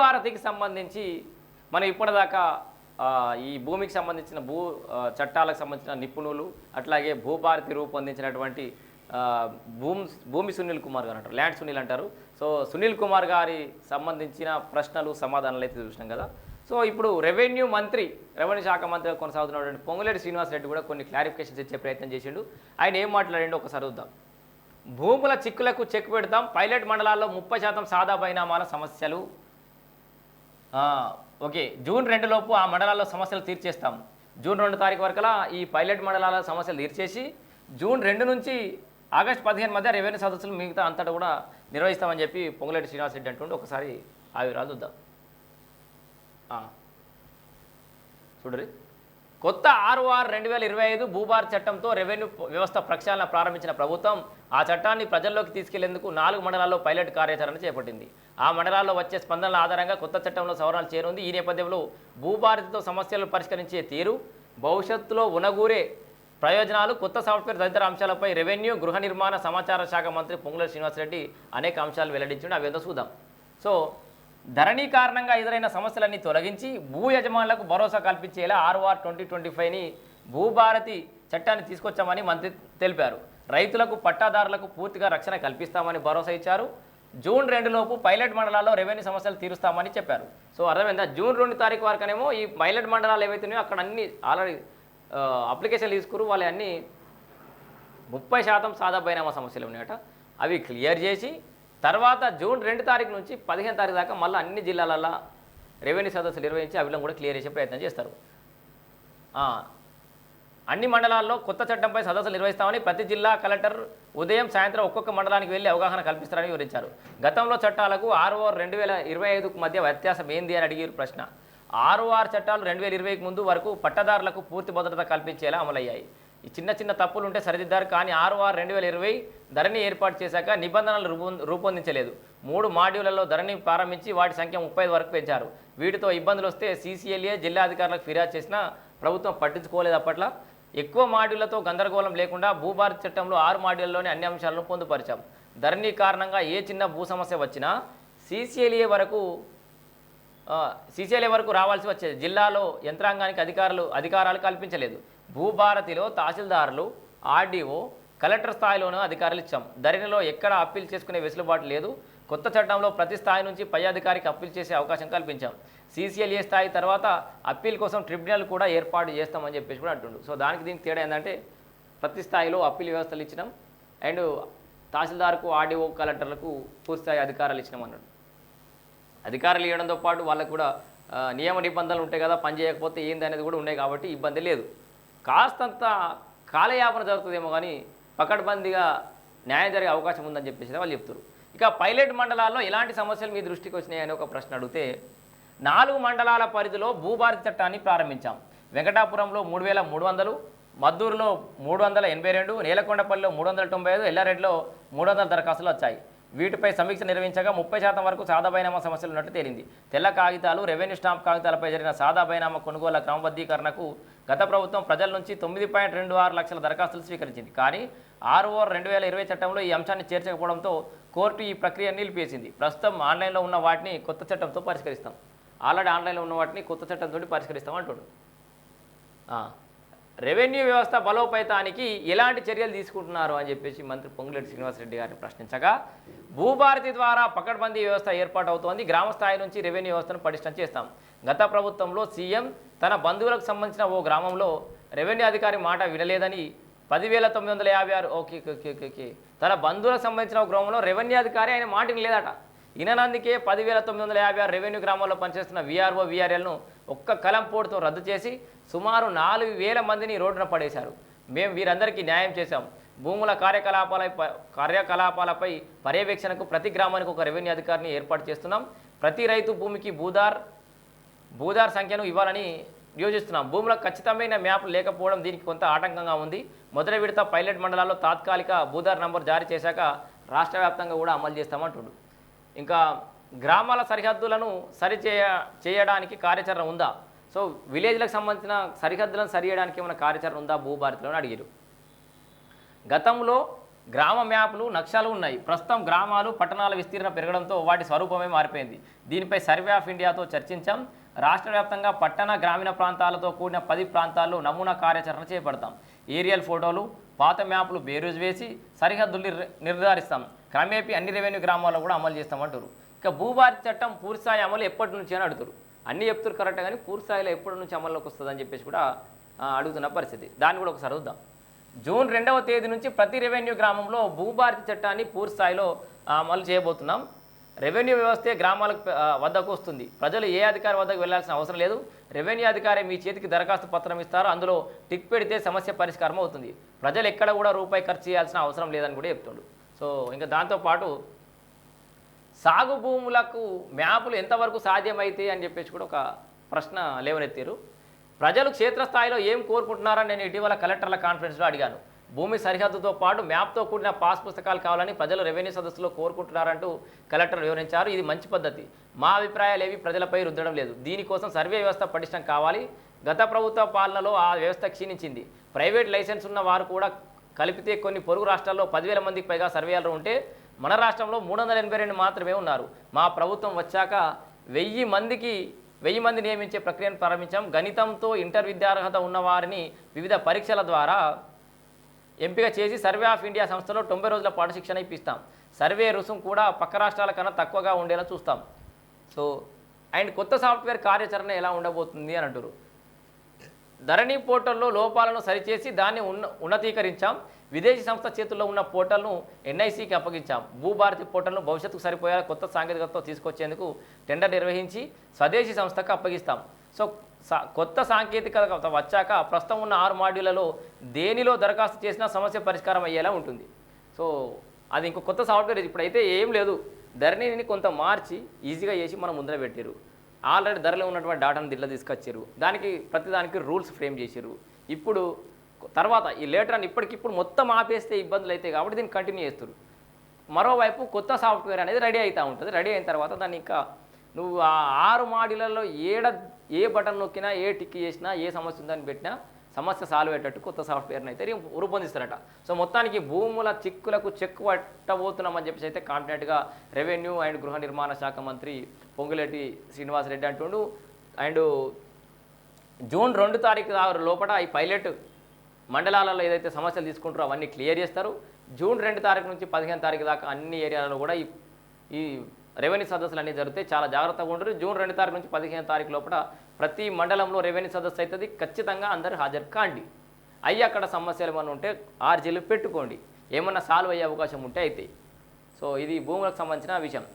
భూభారతికి సంబంధించి మనం ఇప్పటిదాకా ఈ భూమికి సంబంధించిన భూ చట్టాలకు సంబంధించిన నిపుణులు అట్లాగే భూభారతి రూపొందించినటువంటి భూమి భూమి సునీల్ కుమార్ గారు అంటారు ల్యాండ్ సునీల్ అంటారు. సో సునీల్ కుమార్ గారి సంబంధించిన ప్రశ్నలు సమాధానాలు అయితే చూసినాం కదా. సో ఇప్పుడు రెవెన్యూ మంత్రి రెవెన్యూ శాఖ మంత్రిగా కొనసాగుతున్నటువంటి పొంగులేటి శ్రీనివాస్ రెడ్డి కూడా కొన్ని క్లారిఫికేషన్స్ ఇచ్చే ప్రయత్నం చేసిండు. ఆయన ఏం మాట్లాడిండో ఒకసారి చూద్దాం. భూముల చిక్కులకు చెక్ పెడతాం పైలట్ మండలాల్లో ముప్పై శాతం సాదా బైనామాల సమస్యలు. ఓకే. జూన్ రెండు లోపు ఆ మండలాల్లో సమస్యలు తీర్చేస్తాం. జూన్ రెండు తారీఖు వరకలా ఈ పైలట్ మండలాల సమస్యలు తీర్చేసి జూన్ రెండు నుంచి ఆగస్ట్ పదిహేను మధ్య రెవెన్యూ సదస్సులు మిగతా అంతటా కూడా నిర్వహిస్తామని చెప్పి పొంగులేటి శ్రీనివాస్ రెడ్డి అంటుండే. ఒకసారి ఆ వివరాలు చూద్దాం చూడరి కొత్త ఆర్ఓఆర్ రెండు వేల ఇరవై ఐదు భూభార్ చట్టంతో రెవెన్యూ వ్యవస్థ ప్రక్షాళన ప్రారంభించిన ప్రభుత్వం ఆ చట్టాన్ని ప్రజల్లోకి తీసుకెళ్ళేందుకు నాలుగు మండలాల్లో పైలట్ కార్యాచరణ చేపట్టింది. ఆ మండలాల్లో వచ్చే స్పందనల ఆధారంగా కొత్త చట్టంలో సవరణలు చేరుంది. ఈ నేపథ్యంలో భూభారతితో సమస్యలు పరిష్కరించే తీరు భవిష్యత్తులో ఉనగూరే ప్రయోజనాలు కొత్త సాఫ్ట్వేర్ తదితర అంశాలపై రెవెన్యూ గృహ నిర్మాణ సమాచార శాఖ మంత్రి పొంగుల శ్రీనివాసరెడ్డి అనేక అంశాలు వెల్లడించిండు. అవి చూద్దాం. సో ధరణి కారణంగా ఎదురైన సమస్యలన్నీ తొలగించి భూ యజమానులకు భరోసా కల్పించేలా R O R twenty twenty ఫైవ్ని Bhubharati చట్టాన్ని తీసుకొచ్చామని మంత్రి తెలిపారు. రైతులకు పట్టాదారులకు పూర్తిగా రక్షణ కల్పిస్తామని భరోసా ఇచ్చారు. జూన్ రెండులోపు పైలట్ మండలాల్లో రెవెన్యూ సమస్యలు తీరుస్తామని చెప్పారు. సో అర్థమైందా? జూన్ రెండు తారీఖు వరకునేమో ఈ పైలట్ మండలాలు ఏవైతున్నాయో అక్కడ అన్ని ఆల్రెడీ అప్లికేషన్లు తీసుకురు. వాళ్ళు అన్నీ ముప్పై శాతం సాదా సమస్యలు ఉన్నాయట. అవి క్లియర్ చేసి తర్వాత జూన్ రెండు తారీఖు నుంచి పదిహేను తారీఖు దాకా మళ్ళీ అన్ని జిల్లాలలో రెవెన్యూ సదస్సులు నిర్వహించి అవిలో కూడా క్లియర్ చేసే ప్రయత్నం చేస్తారు. అన్ని మండలాల్లో కొత్త చట్టంపై సదస్సులు నిర్వహిస్తామని ప్రతి జిల్లా కలెక్టర్ ఉదయం సాయంత్రం ఒక్కొక్క మండలానికి వెళ్ళి అవగాహన కల్పిస్తారని వివరించారు. గతంలో చట్టాలకు ఆర్ఓఆర్ రెండు వేల ఇరవై ఐదుకు మధ్య వ్యత్యాసం ఏంది అని అడిగారు ప్రశ్న. ఆర్ఓఆర్ చట్టాలు రెండు వేల ఇరవైకి ముందు వరకు పట్టదారులకు పూర్తి భద్రత కల్పించేలా అమలయ్యాయి. ఈ చిన్న చిన్న తప్పులు ఉంటే సరిదిద్దారు కానీ ఆర్ఓఆర్ రెండు వేల ఇరవై ధరణి ఏర్పాటు చేశాక నిబంధనలు రూపొందించలేదు. మూడు మాడ్యూళ్ళలో ధరణి ప్రారంభించి వాటి సంఖ్య ముప్పై వరకు పెంచారు. వీటితో ఇబ్బందులు వస్తే సీసీఎల్ఏ జిల్లా అధికారులకు ఫిర్యాదు చేసినా ప్రభుత్వం పట్టించుకోలేదు అప్పట్లో. ఎక్కువ మాడ్యూళ్ళతో గందరగోళం లేకుండా భూభారతి చట్టంలో ఆరు మాడ్యూల్లోని అన్ని అంశాలను పొందుపరిచాం. ధరణి కారణంగా ఏ చిన్న భూ సమస్య వచ్చినా సీసీఎల్ఏ వరకు సీసీఎల్ వరకు రావాల్సి వచ్చేది? జిల్లాలో యంత్రాంగానికి అధికారులు అధికారాలు కల్పించలేదు. భూభారతిలో తహసీల్దారులు ఆర్డీఓ కలెక్టర్ స్థాయిలోనూ అధికారులు ఇచ్చాం. ధరణిలో ఎక్కడ అప్పీల్ చేసుకునే వెసులుబాటు లేదు. కొత్త చట్టంలో ప్రతి స్థాయి నుంచి పై అధికారికి అప్పీల్ చేసే అవకాశం కల్పించాం. సీసీఎల్ఏ స్థాయి తర్వాత అప్పీల్ కోసం ట్రిబ్యునల్ కూడా ఏర్పాటు చేస్తామని చెప్పేసి కూడా అంటుండు. సో దానికి దీనికి తేడా ఏంటంటే ప్రతి స్థాయిలో అప్పీల్ వ్యవస్థలు ఇచ్చినాం. అండ్ తహసీల్దార్కు ఆర్డీఓ కలెక్టర్లకు పూర్తి స్థాయి అధికారాలు ఇచ్చినాం అన్నాడు. అధికారులు ఇవ్వడంతో పాటు వాళ్ళకు కూడా నియమ నిబంధనలు ఉంటాయి కదా పని చేయకపోతే ఏంది అనేది కూడా ఉన్నాయి కాబట్టి ఇబ్బంది లేదు. కాస్తంత కాలయాపన జరుగుతుందేమో కానీ పకడ్బందీగా న్యాయం జరిగే అవకాశం ఉందని చెప్పేసి వాళ్ళు చెప్తారు ఇక పైలట్ మండలాల్లో ఎలాంటి సమస్యలు మీ దృష్టికి వచ్చినాయని ఒక ప్రశ్న అడిగితే నాలుగు మండలాల పరిధిలో భూభారతి చట్టాన్ని ప్రారంభించాం. వెంకటాపురంలో మూడు వేల మూడు వందలు మద్దూరులో మూడు వందల ఎనభై రెండు నేలకొండపల్లిలో మూడు వందల తొంభై ఐదు ఎల్లారెడ్డిలో మూడు వందల దరఖాస్తులు వచ్చాయి. వీటిపై సమీక్ష నిర్వహించగా ముప్పై శాతం వరకు సాదా బైనామా సమస్యలు ఉన్నట్టు తేలింది. తెల్ల కాగితాలు రెవెన్యూ స్టాంప్ కాగితాలపై జరిగిన సాదా బైనామా కొనుగోళ్ళ క్రమబద్ధీకరణకు గత ప్రభుత్వం ప్రజల నుంచి తొమ్మిది పాయింట్ రెండు ఆరు లక్షల దరఖాస్తులు స్వీకరించింది. కానీ ఆర్ఓఆర్ రెండు వేల ఇరవై చట్టంలో ఈ అంశాన్ని చేర్చకపోవడంతో కోర్టు ఈ ప్రక్రియ నిలిపేసింది ప్రస్తుతం ఆన్లైన్లో ఉన్న వాటిని కొత్త చట్టంతో పరిష్కరిస్తాం. ఆల్రెడీ ఆన్లైన్లో ఉన్న వాటిని కొత్త చట్టంతో పరిష్కరిస్తాం అంటుడు. రెవెన్యూ వ్యవస్థ బలోపేతానికి ఎలాంటి చర్యలు తీసుకుంటున్నారు అని చెప్పేసి మంత్రి పొంగులేటి శ్రీనివాసరెడ్డి గారిని ప్రశ్నించగా భూభారతి ద్వారా పకడ్బందీ వ్యవస్థ ఏర్పాటు అవుతోంది గ్రామ స్థాయి నుంచి రెవెన్యూ వ్యవస్థను పటిష్టం చేస్తాం. గత ప్రభుత్వంలో సీఎం తన బంధువులకు సంబంధించిన ఓ గ్రామంలో రెవెన్యూ అధికారి మాట వినలేదని పదివేల తొమ్మిది వందల యాభై ఆరు okay okay, okay okay okay తన బంధువులకు సంబంధించిన ఒక గ్రామంలో రెవెన్యూ అధికారి ఆయన మాట వినలేదట. ఇననందుకే పదివేల తొమ్మిది వందల యాభై ఆరు రెవెన్యూ గ్రామాల్లో పనిచేస్తున్న వీఆర్ఓ వీఆర్ఎల్ను ఒక్క కలం పోటుతో రద్దు చేసి సుమారు నాలుగు వేల మందిని రోడ్డున పడేశారు. మేము వీరందరికీ న్యాయం చేశాం. భూముల కార్యకలాపాలపై కార్యకలాపాలపై పర్యవేక్షణకు ప్రతి గ్రామానికి ఒక రెవెన్యూ అధికారిని ఏర్పాటు చేస్తున్నాం. ప్రతి రైతు భూమికి భూదార్ భూదార్ సంఖ్యను ఇవ్వాలని నియోజిస్తున్నాం భూములకు ఖచ్చితమైన మ్యాప్ లేకపోవడం దీనికి కొంత ఆటంకంగా ఉంది. మొదటి విడత పైలట్ మండలాల్లో తాత్కాలిక భూదార్ నంబర్ జారీ చేశాక రాష్ట్ర వ్యాప్తంగా కూడా అమలు చేస్తామంటుడు ఇంకా గ్రామాల సరిహద్దులను సరిచేయ చేయడానికి కార్యాచరణ ఉందా? సో విలేజ్లకు సంబంధించిన సరిహద్దులను సరి చేయడానికి ఏమైనా కార్యాచరణ ఉందా భూభారతిలో అడిగారు గతంలో గ్రామ మ్యాప్లు నక్షాలు ఉన్నాయి. ప్రస్తుతం గ్రామాలు పట్టణాల విస్తీర్ణ పెరగడంతో వాటి స్వరూపమే మారిపోయింది. దీనిపై సర్వే ఆఫ్ ఇండియాతో చర్చించాం. రాష్ట్ర వ్యాప్తంగా పట్టణ గ్రామీణ ప్రాంతాలతో కూడిన పది ప్రాంతాల్లో నమూనా కార్యాచరణ చేపడతాం. ఏరియల్ ఫోటోలు పాత మ్యాప్లు బేరుజు వేసి సరిహద్దులు నిర్ధారిస్తాం. క్రమేపీ అన్ని రెవెన్యూ గ్రామాల్లో కూడా అమలు చేస్తామంటారు. ఇక భూభారతి చట్టం పూర్తిస్థాయి అమలు ఎప్పటి నుంచి అని అడుగుతారు. అన్ని చెప్తారు కరెక్ట్ కానీ పూర్తిస్థాయిలో ఎప్పటి నుంచి అమల్లోకి వస్తుందని చెప్పేసి కూడా అడుగుతున్న పరిస్థితి. దాన్ని కూడా ఒకసారి చూద్దాం. జూన్ రెండవ తేదీ నుంచి ప్రతి రెవెన్యూ గ్రామంలో భూభారతి చట్టాన్ని పూర్తిస్థాయిలో అమలు చేయబోతున్నాం. రెవెన్యూ వ్యవస్థే గ్రామాలకు వద్దకు వస్తుంది. ప్రజలు ఏ అధికారి వద్దకు వెళ్ళాల్సిన అవసరం లేదు. రెవెన్యూ అధికారి మీ చేతికి దరఖాస్తు పత్రం ఇస్తారు. అందులో టిక్ పెడితే సమస్య పరిష్కారం అవుతుంది. ప్రజలు ఎక్కడ కూడా రూపాయి ఖర్చు చేయాల్సిన అవసరం లేదని కూడా చెప్తుండు. సో ఇంకా దాంతోపాటు సాగు భూములకు మ్యాపులు ఎంతవరకు సాధ్యమైతే అని చెప్పేసి కూడా ఒక ప్రశ్న లేవనెత్తారు ప్రజలు క్షేత్రస్థాయిలో ఏం కోరుకుంటున్నారని నేను ఇటీవల కలెక్టర్ల కాన్ఫరెన్స్లో అడిగాను. భూమి సరిహద్దుతో పాటు మ్యాప్తో కూడిన పాస్ పుస్తకాలు కావాలని ప్రజలు రెవెన్యూ సదస్సులో కోరుకుంటున్నారంటూ కలెక్టర్ వివరించారు. ఇది మంచి పద్ధతి. మా అభిప్రాయాలు ఏవి ప్రజలపై రుద్దడం లేదు. దీనికోసం సర్వే వ్యవస్థ పటిష్టం కావాలి. గత ప్రభుత్వ పాలనలో ఆ వ్యవస్థ క్షీణించింది. ప్రైవేట్ లైసెన్స్ ఉన్న వారు కూడా కలిపితే కొన్ని పొరుగు రాష్ట్రాల్లో పదివేల మందికి పైగా సర్వేయర్లు ఉంటే మన రాష్ట్రంలో మూడు వందల ఎనభై రెండు మాత్రమే ఉన్నారు. మా ప్రభుత్వం వచ్చాక వెయ్యి మందికి వెయ్యి మంది నియమించే ప్రక్రియను ప్రారంభించాం. గణితంతో ఇంటర్ విద్యార్హత ఉన్నవారిని వివిధ పరీక్షల ద్వారా ఎంపిక చేసి సర్వే ఆఫ్ ఇండియా సంస్థలో తొంభై రోజుల పాటు శిక్షణ ఇప్పిస్తాం. సర్వే రుసుం కూడా పక్క రాష్ట్రాల కన్నా తక్కువగా ఉండేలా చూస్తాం. సో అండ్ కొత్త సాఫ్ట్వేర్ కార్యాచరణ ఎలా ఉండబోతుంది అని అంటారు ధరణి పోర్టల్లో లోపాలను సరిచేసి దాన్ని ఉన్న ఉన్నతీకరించాం. విదేశీ సంస్థ చేతుల్లో ఉన్న పోర్టల్ను ఎన్ఐసికి అప్పగించాం. భూభారతి పోర్టల్ను భవిష్యత్తుకు సరిపోయేలా కొత్త సాంకేతికతతో తీసుకొచ్చేందుకు టెండర్ నిర్వహించి స్వదేశీ సంస్థకు అప్పగిస్తాం. సో సా- కొత్త సాంకేతికత వచ్చాక ప్రస్తుతం ఉన్న ఆరు మాడ్యూళ్ళలో దేనిలో దరఖాస్తు చేసినా సమస్య పరిష్కారం అయ్యేలా ఉంటుంది. సో అది ఇంకో కొత్త సాఫ్ట్వేర్ ఇప్పుడైతే ఏం లేదు. ధరణిని కొంత మార్చి ఈజీగా చేసి మనం ముందర పెట్టారు ఆల్రెడీ ధరలో ఉన్నటువంటి డాటాను దిల్ల తీసుకొచ్చారు దానికి ప్రతిదానికి రూల్స్ ఫ్రేమ్ చేశారు ఇప్పుడు తర్వాత ఈ లేటర్ అని ఇప్పటికిప్పుడు మొత్తం ఆపేస్తే ఇబ్బందులు అవుతాయి కాబట్టి దీన్ని కంటిన్యూ చేస్తారు మరోవైపు కొత్త సాఫ్ట్వేర్ అనేది రెడీ అవుతూ ఉంటుంది. రెడీ అయిన తర్వాత దాన్ని ఇంకా నువ్వు ఆ ఆరు మాడ్యూలలో ఏడ ఏ బటన్ నొక్కినా ఏ టిక్ చేసినా ఏ సమస్య ఉందని పెట్టినా సమస్య సాల్వ్ అయ్యేటట్టు కొత్త సాఫ్ట్వేర్ని అయితే రూపొందిస్తారట. సో మొత్తానికి భూముల చిక్కులకు చెక్ పట్టబోతున్నామని చెప్పేసి అయితే కాన్ఫిడెంట్గా రెవెన్యూ అండ్ గృహ నిర్మాణ శాఖ మంత్రి పొంగులేటి శ్రీనివాసరెడ్డి అంటుండు. అండ్ జూన్ రెండు తారీఖు లోపల ఈ పైలట్ మండలాలలో ఏదైతే సమస్యలు తీసుకుంటారో అవన్నీ క్లియర్ చేస్తారు. జూన్ రెండు తారీఖు నుంచి పదిహేను తారీఖు దాకా అన్ని ఏరియాలలో కూడా ఈ ఈ రెవెన్యూ సదస్సులు అన్నీ జరుగుతాయి చాలా జాగ్రత్తగా ఉండరు జూన్ రెండు తారీఖు నుంచి పదిహేను తారీఖు లోపల ప్రతి మండలంలో రెవెన్యూ సదస్సు అవుతుంది ఖచ్చితంగా అందరూ హాజరు కాండి. అయ్యి అక్కడ సమస్యలు ఏమైనా ఉంటే ఆర్జీలు పెట్టుకోండి. ఏమన్నా సాల్వ్ అయ్యే అవకాశం ఉంటే అయితే. సో ఇది భూములకు సంబంధించిన విషయం.